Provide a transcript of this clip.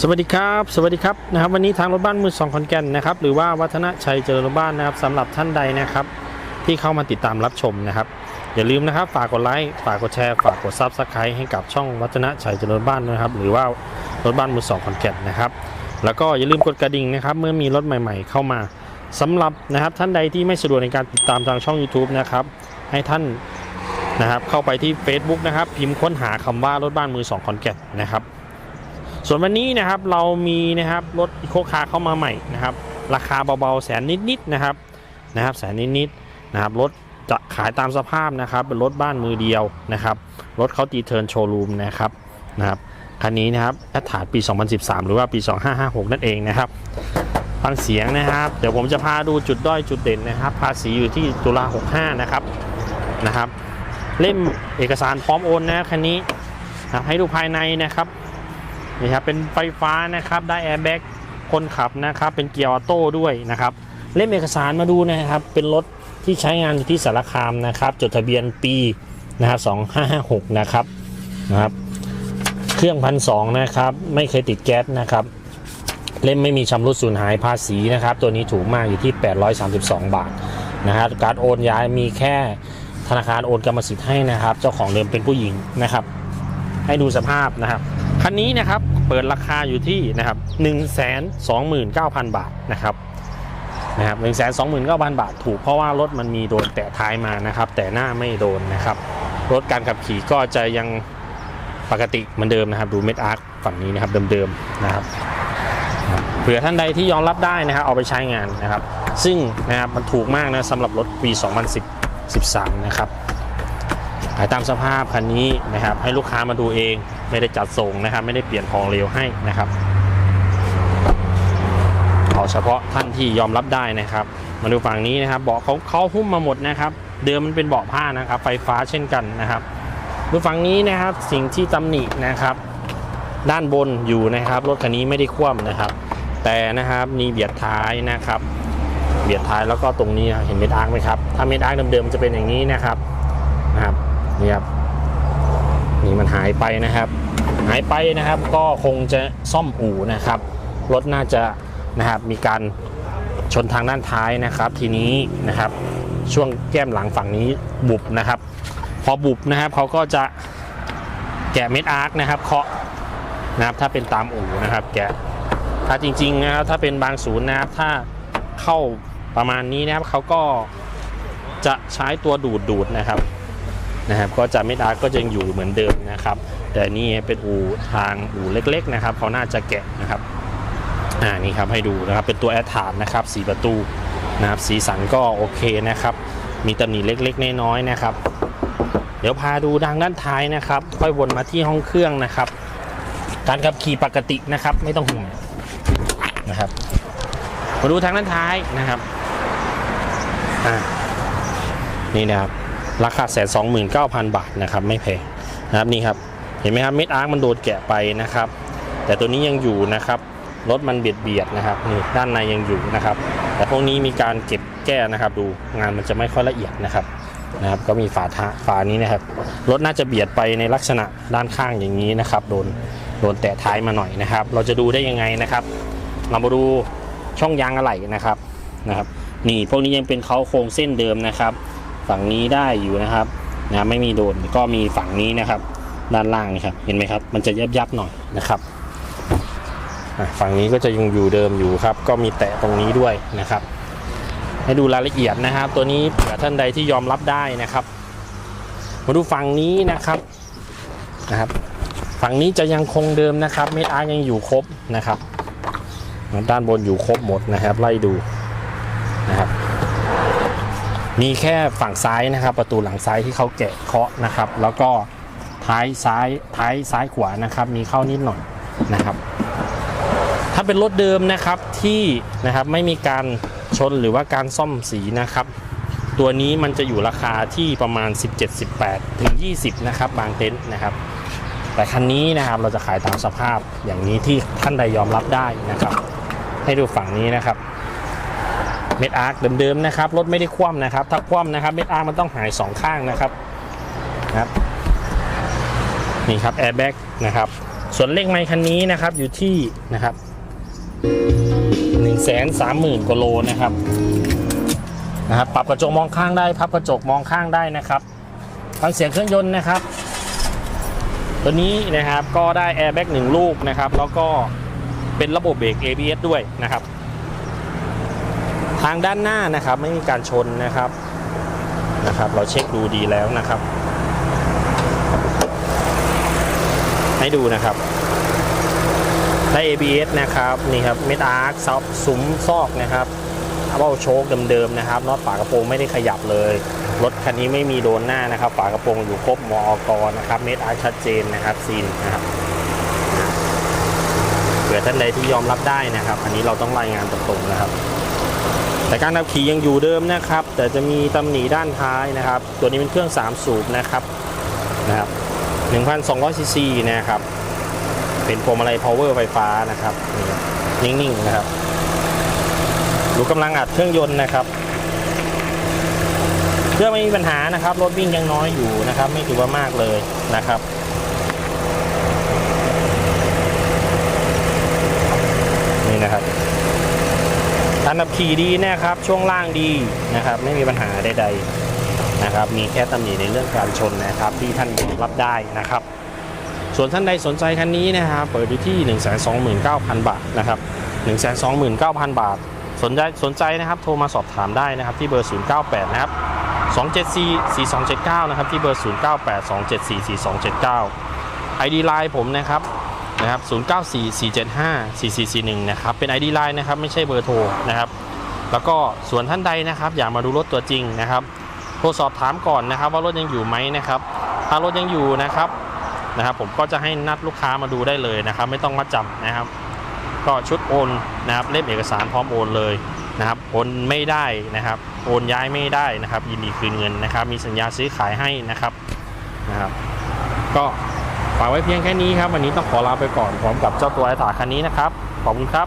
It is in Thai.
สวัสดีครับ สวัสดีครับนะครับ วันนี้ทางรถบ้านมือสองขอนแก่นนะครับหรือว่าวัฒนชัยเจริญรถบ้านนะครับสำหรับท่านใดนะครับ ที่เข้ามาติดตามรับชมนะครับ อย่าลืมนะครับฝากกดไลค์ฝากกดแชร์ฝากกดซับสไครต์ให้กับช่องวัฒนชัยเจริญรถบ้านนะครับ หรือว่ารถบ้านมือสองขอนแก่นนะครับ แล้วก็อย่าลืมกดกระดิ่งนะครับ เมื่อมีรถใหม่ ๆ เข้ามาสำหรับนะครับท่านใดที่ไม่สะดวกในการติดตามทางช่อง YouTube นะครับให้ท่านนะครับเข้าไปที่ Facebook นะครับ พิมพ์ค้นหาคำว่ารถบ้านมือสองขอนแก่นนะครับ ส่วนวันนี้นะครับเรามีนะครับรถอีโคคาร์เข้ามาใหม่นะครับ ราคาเบาๆแสนนิดๆนะครับนะครับแสนนิดๆนะครับรถจะขายตามสภาพนะครับเป็นรถบ้านมือเดียวนะครับรถเขาตีเทิร์นโชว์รูมนะครับนะครับคันนี้นะครับแอดถาดปี 2013 หรือว่าปี 2556 นั่นเองนะครับฟังเสียงนะครับ เดี๋ยวผมจะพาดูจุดด้อยจุดเด่นนะครับ ภาษีอยู่ที่ตุลา 65 นะครับนะครับ เล่มเอกสารพร้อมโอนนะคันนี้นะครับให้ดูภายในนะครับ นี่ครับเป็นไฟฟ้านะครับได้แอร์แบ็กคนขับนะครับ เป็นเกียร์ออโต้ด้วยนะครับ เล่มเอกสารมาดูนะครับ เป็นรถที่ใช้งานอยู่ที่สารคามนะครับ จดทะเบียนปีนะครับ2556นะครับนะครับ เครื่องพันสองนะครับ ไม่เคยติดแก๊สนะครับ เล่มไม่มีชำรุดสูญหายภาษีนะครับ ตัวนี้ถูกมากอยู่ที่ 832 บาทนะครับการโอนย้ายมีแค่ธนาคารโอนกรรมสิทธิ์ให้นะครับ เจ้าของเดิมเป็นผู้หญิงนะครับ ให้ดูสภาพนะครับ คันนี้นะครับเปิดราคาอยู่ที่นะครับ1 2 9 0 0 0 บาทนะครับนะครับ1 2 9 0 0 0บาทถูกเพราะว่ารถมันมีโดนแตะท้ายมานะครับ แต่หน้าไม่โดนนะครับ รถการขับขี่ก็จะยังปกติเหมือนเดิมนะครับ ดูเม็ดอาร์คฝั่งนี้นะครับเดิมๆนะครับเผื่อท่านใดที่ยอมรับได้นะครับเอาไปใช้งานนะครับ ซึ่งนะครับมันถูกมากนะสำหรับรถปี 2013 นะครับ ขายตามสภาพคันนี้นะครับ ให้ลูกค้ามาดูเองไม่ได้จัดส่งนะครับ ไม่ได้เปลี่ยนของเร็วให้นะครับเอาเฉพาะท่านที่ยอมรับได้นะครับ มาดูฝั่งนี้นะครับเบาะเขาเขาหุ้มมาหมดนะครับ เดิมมันเป็นเบาะผ้านะครับ ไฟฟ้าเช่นกันนะครับดูฝั่งนี้นะครับสิ่งที่ตำหนินะครับ ด้านบนอยู่นะครับ รถคันนี้ไม่ได้คว่ำนะครับ แต่นะครับมีเบียดท้ายนะครับ เบียดท้ายแล้วก็ตรงนี้เห็นเม็ดอาร์คไหมครับถ้าเม็ดอาร์คเดิมๆจะเป็นอย่างนี้นะครับนะครับ นี่ครับนี่มันหายไปนะครับ หายไปนะครับก็คงจะซ่อมอู่นะครับรถน่าจะนะครับมีการชนทางด้านท้ายนะครับ ทีนี้นะครับช่วงแก้มหลังฝั่งนี้บุบนะครับ พอบุบนะครับเขาก็จะแกะเม็ดอาร์คนะครับเคาะนะครับถ้าเป็นตามอู่นะครับ แกะถ้าจริงๆนะครับถ้าเป็นบางศูนย์นะครับถ้าเข้าประมาณนี้นะครับเขาก็จะใช้ตัวดูดดูดนะครับ นะครับก็จะไม่ดาก็จะยังอยู่เหมือนเดิมนะครับ แต่นี่เป็นอู่ทางอู่เล็กๆนะครับเขาน่าจะแกะนะครับอ่านี่ครับให้ดูนะครับเป็นตัวแอดฐานนะครับสีประตูนะครับสีสันก็โอเคนะครับ มีตำหนิเล็กๆน้อยๆนะครับ เดี๋ยวพาดูทางด้านท้ายนะครับ ค่อยวนมาที่ห้องเครื่องนะครับการขับขี่ปกตินะครับ ไม่ต้องห่วงนะครับมาดูทางด้านท้ายนะครับอ่านี่นะครับ ราคาแสนสองหมื่นเก้าพันบาทนะครับไม่แพงนะครับนี่ครับเห็นไหมครับเม็ดอาร์คมันโดนแกะไปนะครับ แต่ตัวนี้ยังอยู่นะครับรถมันเบียดเบียดนะครับนี่ด้านในยังอยู่นะครับ แต่พวกนี้มีการเก็บแก้นะครับ ดูงานมันจะไม่ค่อยละเอียดนะครับนะครับ ก็มีฝาท้าฝานี้นะครับรถน่าจะเบียดไปในลักษณะด้านข้างอย่างนี้นะครับ โดนโดนแตะท้ายมาหน่อยนะครับ เราจะดูได้ยังไงนะครับ เรามาดูช่องยางอะไหล่นะครับนะครับ นี่พวกนี้ยังเป็นเขาโครงเส้นเดิมนะครับ ฝั่งนี้ได้อยู่นะครับนะไม่มีโดนก็มีฝั่งนี้นะครับ ด้านล่างครับเห็นไหมครับ มันจะยับยับหน่อยนะครับฝั่งนี้ก็จะยังอยู่เดิมอยู่ครับ ก็มีแตะตรงนี้ด้วยนะครับ ให้ดูรายละเอียดนะครับ ตัวนี้เผื่อท่านใดที่ยอมรับได้นะครับ มาดูฝั่งนี้นะครับนะครับ ฝั่งนี้จะยังคงเดิมนะครับเมดอาร์ยังอยู่ครบนะครับ ด้านบนอยู่ครบหมดนะครับ ไล่ดูนะครับ มีแค่ฝั่งซ้ายนะครับ ประตูหลังซ้ายที่เขาแกะเคาะนะครับ แล้วก็ท้ายซ้ายท้ายซ้ายขวานะครับ มีเข้านิดหน่อยนะครับ ถ้าเป็นรถเดิมนะครับที่นะครับไม่มีการชนหรือว่าการซ่อมสีนะครับ ตัวนี้มันจะอยู่ราคาที่ประมาณ 17-18 ถึง 20 นะครับ บางเต็นท์นะครับ แต่คันนี้นะครับเราจะขายตามสภาพอย่างนี้ที่ท่านใดยอมรับได้นะครับ ให้ดูฝั่งนี้นะครับ เม็ดอาร์คเดิมๆนะครับรถไม่ได้คว่ำนะครับ ถ้าคว่ำนะครับเม็ดอาร์คมันต้องหายสองข้างนะครับนะครับนี่ครับแอร์แบ็กนะครับส่วนเลขไมค์คันนี้นะครับอยู่ที่นะครับ1 3 0 0 0 0กว่าโลนะครับนะครับปรับกระจกมองข้างได้พับกระจกมองข้างได้นะครับฟังเสียงเครื่องยนต์นะครับ ตัวนี้นะครับก็ได้แอร์แบ็กหนึ่งลูกนะครับ แล้วก็เป็นระบบเบรก ABS ด้วยนะครับ ทางด้านหน้านะครับไม่มีการชนนะครับนะครับ เราเช็คดูดีแล้วนะครับ ให้ดูนะครับได้ ABS นะครับนี่ครับเมตาร์คซับซุ้มซอกนะครับเบ้าโชคเดิมๆนะครับน็อตฝากระโปรงไม่ได้ขยับเลย รถคันนี้ไม่มีโดนหน้านะครับ ฝากระโปรงอยู่ครบมอกนะครับเมตาร์คชัดเจนนะครับซีนนะครับเผื่อท่านใดที่ยอมรับได้นะครับ อันนี้เราต้องรายงานตรงๆนะครับ แต่การขับขี่ยังอยู่เดิมนะครับ แต่จะมีตำหนิด้านท้ายนะครับ ตัวนี้เป็นเครื่อง 3 สูบนะครับนะครับ1,200ซีซีนะครับ เป็นพวงมาลัย power ไฟฟ้านะครับนี่นิ่งๆนะครับดูกำลังอัดเครื่องยนต์นะครับเครื่องไม่มีปัญหานะครับ รถวิ่งยังน้อยอยู่นะครับ ไม่ถือว่ามากเลยนะครับนี่นะครับ การขับขี่ดีนะครับ ช่วงล่างดีนะครับ ไม่มีปัญหาใดๆนะครับ มีแค่ตำหนิในเรื่องการชนนะครับ ที่ท่านรับได้นะครับ ส่วนท่านใดสนใจคันนี้นะครับ เปิดอยู่ที่ 1 2 9 0 0 0 บาทนะครับ 1 2 9 0 0 0 บาท สนใจสนใจนะครับ โทรมาสอบถามได้นะครับ ที่เบอร์ 098 นะครับ 274 4279 นะครับ ที่เบอร์ 098 274 4279 ID Line ผมนะครับ นะครับ 094475 4441 นะครับ เป็น ID Line นะครับ ไม่ใช่เบอร์โทรนะครับ แล้วก็ส่วนท่านใดนะครับ อยากมาดูรถตัวจริงนะครับ โทรสอบถามก่อนนะครับ ว่ารถยังอยู่ไหมนะครับ ถ้ารถยังอยู่นะครับนะครับ ผมก็จะให้นัดลูกค้ามาดูได้เลยนะครับ ไม่ต้องมาจำนะครับ ก็ชุดโอนนะครับเล่มเอกสารพร้อมโอนเลยนะครับโอนไม่ได้นะครับ โอนย้ายไม่ได้นะครับ ยินดีคืนเงินนะครับ มีสัญญาซื้อขายให้นะครับนะครับ ก็ ฝากไว้เพียงแค่นี้ครับ วันนี้ต้องขอลาไปก่อนพร้อมกับเจ้าตัวไอถาคันนี้นะครับ ขอบคุณครับ